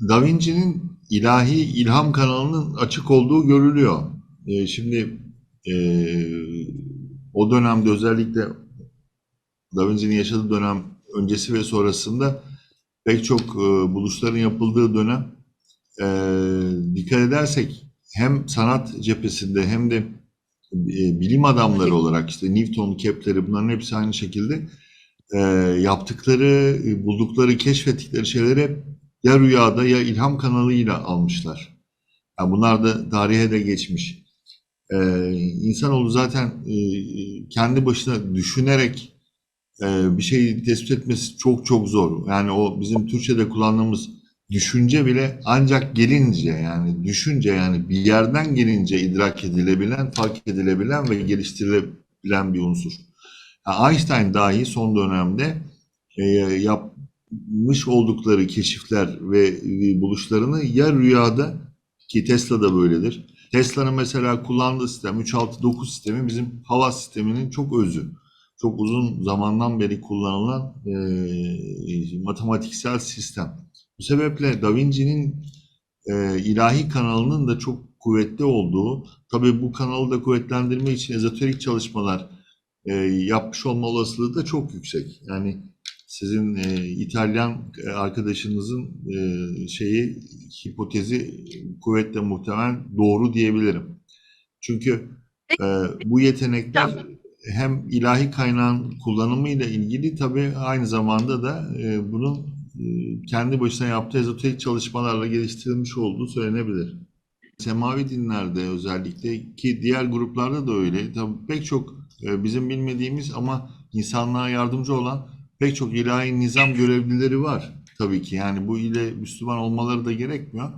Da Vinci'nin ilahi ilham kanalının açık olduğu görülüyor. E, şimdi e, o dönemde özellikle Da Vinci'nin yaşadığı dönem öncesi ve sonrasında pek çok e, buluşların yapıldığı dönem e, dikkat edersek hem sanat cephesinde hem de e, bilim adamları olarak işte Newton, Kepler'i bunların hepsi aynı şekilde e, yaptıkları, e, buldukları, keşfettikleri şeyleri hep ya rüyada ya ilham kanalıyla almışlar. Yani bunlar da tarihe de geçmiş. E, insanoğlu zaten e, kendi başına düşünerek e, bir şeyi tespit etmesi çok çok zor. Yani o bizim Türkçe'de kullandığımız düşünce bile ancak gelince yani düşünce yani bir yerden gelince idrak edilebilen, fark edilebilen ve geliştirilebilen bir unsur. Yani Einstein dahi son dönemde e, yapmış oldukları keşifler ve e, buluşlarını ya rüyada ki Tesla da böyledir. Tesla'nın mesela kullandığı sistem 369 sistemi bizim hava sisteminin çok özü. Çok uzun zamandan beri kullanılan e, matematiksel sistem. Bu sebeple Da Vinci'nin e, ilahi kanalının da çok kuvvetli olduğu, tabii bu kanalı da kuvvetlendirme için ezoterik çalışmalar e, yapmış olma olasılığı da çok yüksek. Yani sizin e, İtalyan arkadaşınızın e, şeyi hipotezi kuvvetle muhtemel doğru diyebilirim. Çünkü e, bu yetenekler hem ilahi kaynağın kullanımıyla ilgili tabii aynı zamanda da e, bunun e, kendi başına yaptığı ezoterik çalışmalarla geliştirilmiş olduğu söylenebilir. Semavi dinlerde özellikle ki diğer gruplarda da öyle. Tabii pek çok e, bizim bilmediğimiz ama insanlığa yardımcı olan pek çok ilahi nizam görevlileri var tabii ki. Yani bu ile Müslüman olmaları da gerekmiyor.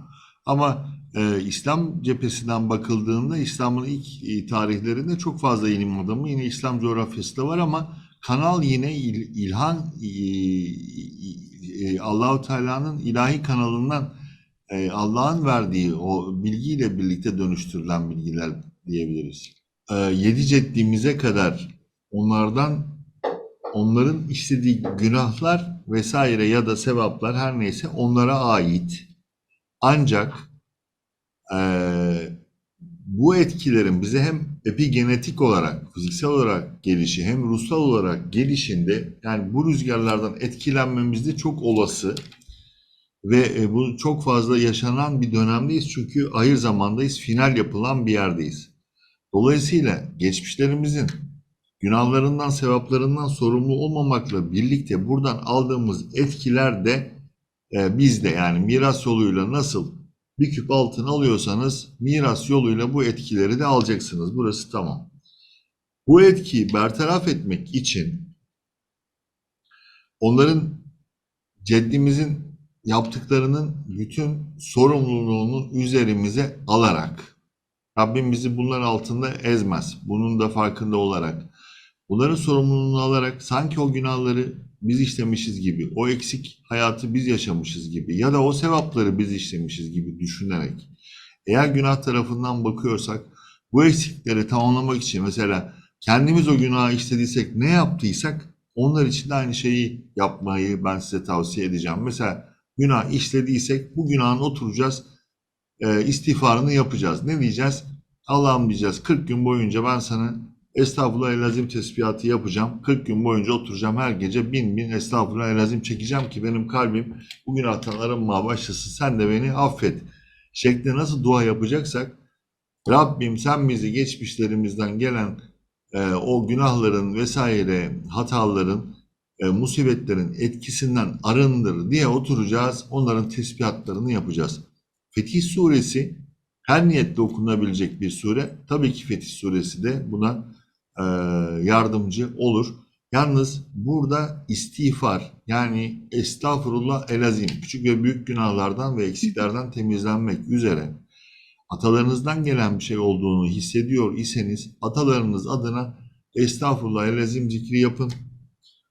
Ama e, İslam cephesinden bakıldığında İslam'ın ilk e, tarihlerinde çok fazla ilim adamı yine İslam coğrafyası da var ama kanal yine il, ilhan e, e, Allahu Teala'nın ilahi kanalından e, Allah'ın verdiği o bilgiyle birlikte dönüştürülen bilgiler diyebiliriz. E, yedi ceddimize kadar onlardan onların işlediği günahlar vesaire ya da sevaplar her neyse onlara ait. Ancak eee, bu etkilerin bize hem epigenetik olarak, fiziksel olarak gelişi hem ruhsal olarak gelişinde yani bu rüzgarlardan etkilenmemiz de çok olası ve e, bu çok fazla yaşanan bir dönemdeyiz çünkü ahir zamandayız, final yapılan bir yerdeyiz. Dolayısıyla geçmişlerimizin günahlarından, sevaplarından sorumlu olmamakla birlikte buradan aldığımız etkiler de e, bizde yani miras yoluyla nasıl bir küp altın alıyorsanız miras yoluyla bu etkileri de alacaksınız. Burası tamam. Bu etkiyi bertaraf etmek için onların ceddimizin yaptıklarının bütün sorumluluğunu üzerimize alarak Rabbim bizi bunlar altında ezmez. Bunun da farkında olarak bunların sorumluluğunu alarak sanki o günahları biz işlemişiz gibi, o eksik hayatı biz yaşamışız gibi ya da o sevapları biz işlemişiz gibi düşünerek eğer günah tarafından bakıyorsak bu eksikleri tamamlamak için mesela kendimiz o günahı işlediysek ne yaptıysak onlar için de aynı şeyi yapmayı ben size tavsiye edeceğim. Mesela günah işlediysek bu günahın oturacağız, e, istiğfarını yapacağız. Ne diyeceğiz? Allah'ım diyeceğiz 40 gün boyunca ben sana Estağfurullah elazim tesbihatı yapacağım. 40 gün boyunca oturacağım her gece bin bin estağfurullah elazim çekeceğim ki benim kalbim bu günahtan arınmaya başlasın. Sen de beni affet. Şeklinde nasıl dua yapacaksak Rabbim sen bizi geçmişlerimizden gelen e, o günahların vesaire hataların e, musibetlerin etkisinden arındır diye oturacağız. Onların tesbihatlarını yapacağız. Fetih suresi her niyetle okunabilecek bir sure. Tabii ki Fetih suresi de buna e, yardımcı olur. Yalnız burada istiğfar yani estağfurullah elazim küçük ve büyük günahlardan ve eksiklerden temizlenmek üzere atalarınızdan gelen bir şey olduğunu hissediyor iseniz atalarınız adına estağfurullah elazim zikri yapın.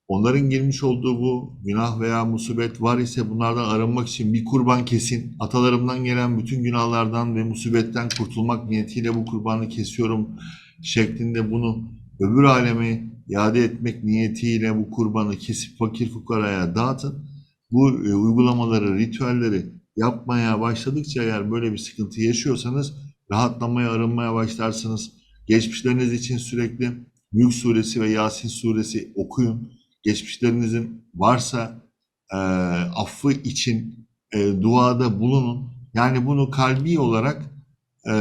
Onların girmiş olduğu bu günah veya musibet var ise bunlardan arınmak için bir kurban kesin. Atalarımdan gelen bütün günahlardan ve musibetten kurtulmak niyetiyle bu kurbanı kesiyorum şeklinde bunu öbür aleme iade etmek niyetiyle bu kurbanı kesip fakir fukaraya dağıtın. Bu e, uygulamaları, ritüelleri yapmaya başladıkça eğer böyle bir sıkıntı yaşıyorsanız rahatlamaya, arınmaya başlarsınız. Geçmişleriniz için sürekli Mülk suresi ve Yasin suresi okuyun. Geçmişlerinizin varsa e, affı için e, duada bulunun. Yani bunu kalbi olarak e,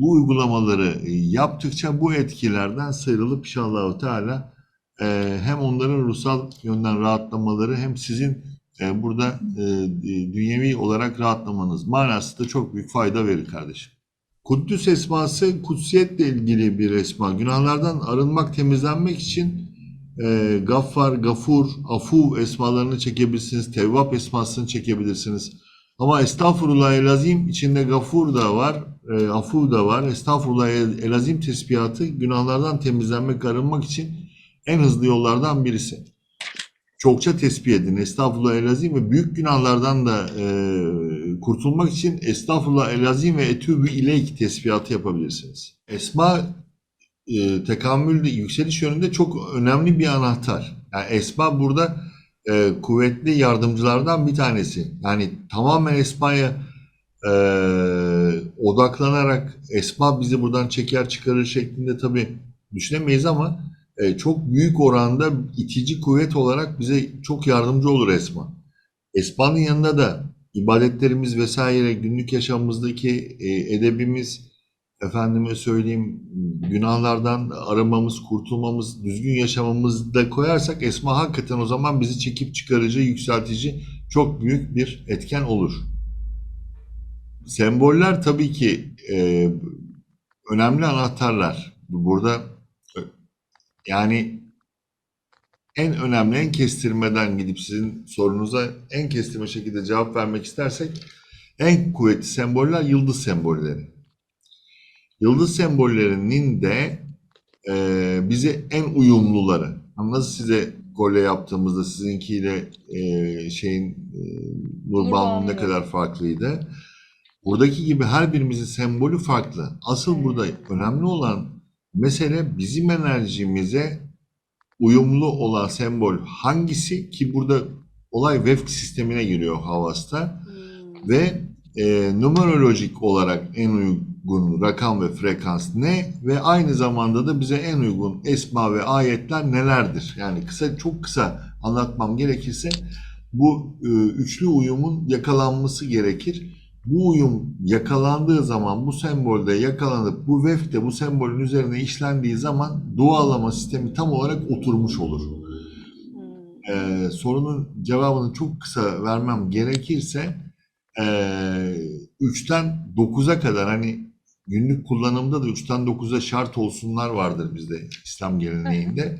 bu uygulamaları yaptıkça bu etkilerden sıyrılıp inşallah Teala e, hem onların ruhsal yönden rahatlamaları hem sizin e, burada e, dünyevi olarak rahatlamanız manası da çok büyük fayda verir kardeşim. Kuddüs esması kutsiyetle ilgili bir esma. Günahlardan arınmak, temizlenmek için e, Gaffar, Gafur, Afu esmalarını çekebilirsiniz. Tevvap esmasını çekebilirsiniz. Ama Estağfurullah el-Azim içinde Gafur da var, e, Afu da var. Estağfurullah el-Azim tesbihatı günahlardan temizlenmek, arınmak için en hızlı yollardan birisi. Çokça tesbih edin. Estağfurullah el-Azim ve büyük günahlardan da e, kurtulmak için Estağfurullah el-Azim ve Etûbü ileyk tesbihatı yapabilirsiniz. Esma e, tekamül, yükseliş yönünde çok önemli bir anahtar. Yani Esma burada e, kuvvetli yardımcılardan bir tanesi. Yani tamamen Esma'ya e, odaklanarak Esma bizi buradan çeker çıkarır şeklinde tabii düşünemeyiz ama e, çok büyük oranda itici kuvvet olarak bize çok yardımcı olur Esma. Esma'nın yanında da ibadetlerimiz vesaire günlük yaşamımızdaki e, edebimiz, efendime söyleyeyim günahlardan arınmamız, kurtulmamız, düzgün yaşamamızı da koyarsak Esma hakikaten o zaman bizi çekip çıkarıcı, yükseltici çok büyük bir etken olur. Semboller tabii ki e, önemli anahtarlar. Burada e, yani en önemli, en kestirmeden gidip sizin sorunuza en kestirme şekilde cevap vermek istersek en kuvvetli semboller yıldız sembolleri. Yıldız sembollerinin de e, bize en uyumluları. Nasıl size kolye yaptığımızda sizinkiyle e, şeyin e, Nurban'ın ne kadar farklıydı. Buradaki gibi her birimizin sembolü farklı. Asıl burada önemli olan mesele bizim enerjimize uyumlu olan sembol hangisi ki burada olay vefk sistemine giriyor Havas'ta Hmm. ve e, numerolojik olarak en uygun rakam ve frekans ne ve aynı zamanda da bize en uygun esma ve ayetler nelerdir? Yani kısa çok kısa anlatmam gerekirse bu e, üçlü uyumun yakalanması gerekir. Bu uyum yakalandığı zaman bu sembolde yakalanıp bu vef de bu sembolün üzerine işlendiği zaman dualama sistemi tam olarak oturmuş olur. Hmm. Ee, sorunun cevabını çok kısa vermem gerekirse ee, 3'ten 9'a kadar hani günlük kullanımda da 3'ten 9'a şart olsunlar vardır bizde İslam geleneğinde.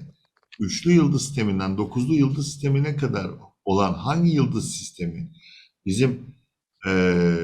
Üçlü yıldız sisteminden 9'lu yıldız sistemine kadar olan hangi yıldız sistemi bizim ee,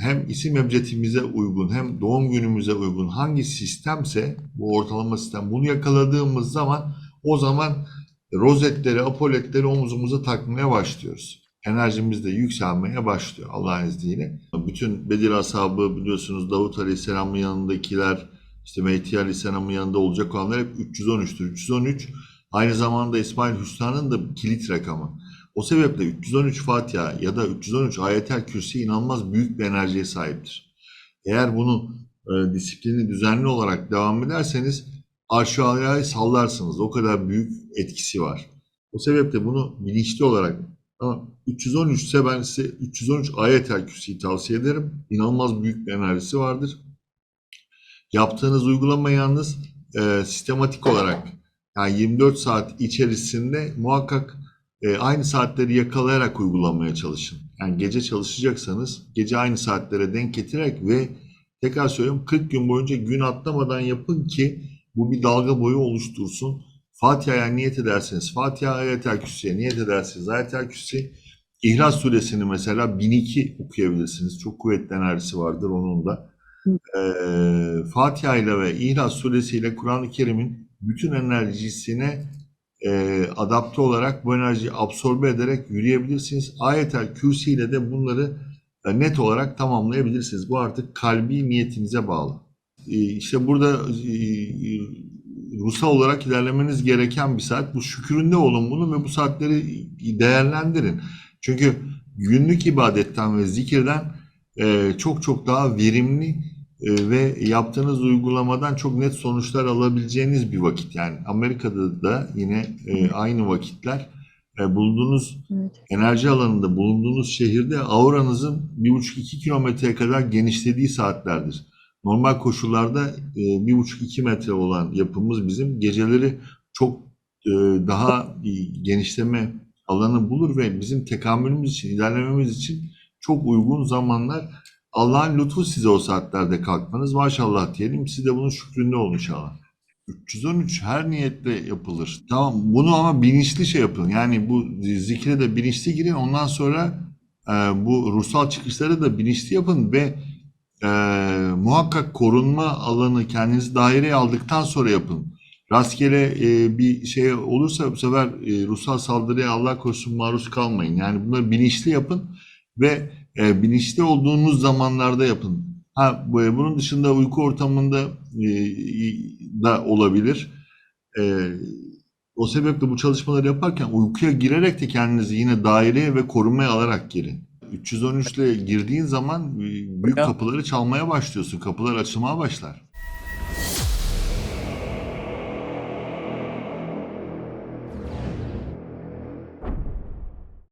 hem isim ebcedimize uygun hem doğum günümüze uygun hangi sistemse bu ortalama sistem bunu yakaladığımız zaman o zaman rozetleri, apoletleri omuzumuza takmaya başlıyoruz. Enerjimiz de yükselmeye başlıyor Allah'ın izniyle. Bütün Bedir ashabı biliyorsunuz Davut Aleyhisselam'ın yanındakiler, işte Mehdi Aleyhisselam'ın yanında olacak olanlar hep 313'tür. 313 aynı zamanda İsmail Hüsna'nın da kilit rakamı. O sebeple 313 Fatiha ya da 313 Ayetel Kürsi inanılmaz büyük bir enerjiye sahiptir. Eğer bunu e, disiplini düzenli olarak devam ederseniz aşağıya sallarsınız. O kadar büyük etkisi var. O sebeple bunu bilinçli olarak ama 313 ise ben size 313 Ayetel Kürsi'yi tavsiye ederim. İnanılmaz büyük bir enerjisi vardır. Yaptığınız uygulama yalnız e, sistematik olarak yani 24 saat içerisinde muhakkak e, aynı saatleri yakalayarak uygulamaya çalışın. Yani gece çalışacaksanız gece aynı saatlere denk getirerek ve tekrar söylüyorum 40 gün boyunca gün atlamadan yapın ki bu bir dalga boyu oluştursun. Fatiha'ya niyet ederseniz Fatiha Ayetel Kürsü'ye niyet ederseniz Ayetel Kürsü İhlas Suresini mesela 1002 okuyabilirsiniz. Çok kuvvetli enerjisi vardır onun da. Ee, Fatiha ile ve İhlas Suresi ile Kur'an-ı Kerim'in bütün enerjisine e, adapte olarak bu enerjiyi absorbe ederek yürüyebilirsiniz. Ayetel Kürsi ile de bunları e, net olarak tamamlayabilirsiniz. Bu artık kalbi niyetinize bağlı. E, işte burada e, ruhsal olarak ilerlemeniz gereken bir saat. Bu şüküründe olun bunu ve bu saatleri değerlendirin. Çünkü günlük ibadetten ve zikirden e, çok çok daha verimli e, ve yaptığınız uygulamadan çok net sonuçlar alabileceğiniz bir vakit. Yani Amerika'da da yine e, aynı vakitler e, bulunduğunuz Evet. enerji alanında bulunduğunuz şehirde auranızın 1,5-2 kilometreye kadar genişlediği saatlerdir. Normal koşullarda e, 1,5-2 metre olan yapımız bizim geceleri çok e, daha genişleme alanı bulur ve bizim tekamülümüz için, ilerlememiz için çok uygun zamanlar. Allah'ın lütfu size o saatlerde kalkmanız maşallah diyelim. Siz de bunun şükründe olun inşallah. 313 her niyetle yapılır. Tamam bunu ama bilinçli şey yapın. Yani bu zikre de bilinçli girin. Ondan sonra e, bu ruhsal çıkışları da bilinçli yapın ve e, muhakkak korunma alanı kendinizi daireye aldıktan sonra yapın. Rastgele e, bir şey olursa bu sefer e, ruhsal saldırıya Allah korusun maruz kalmayın. Yani bunları bilinçli yapın ve e, bilinçli olduğunuz zamanlarda yapın. Ha, bu- bunun dışında uyku ortamında e, da olabilir. E, o sebeple bu çalışmaları yaparken uykuya girerek de kendinizi yine daireye ve korumaya alarak girin. 313 ile girdiğin zaman e, büyük kapıları çalmaya başlıyorsun. Kapılar açılmaya başlar.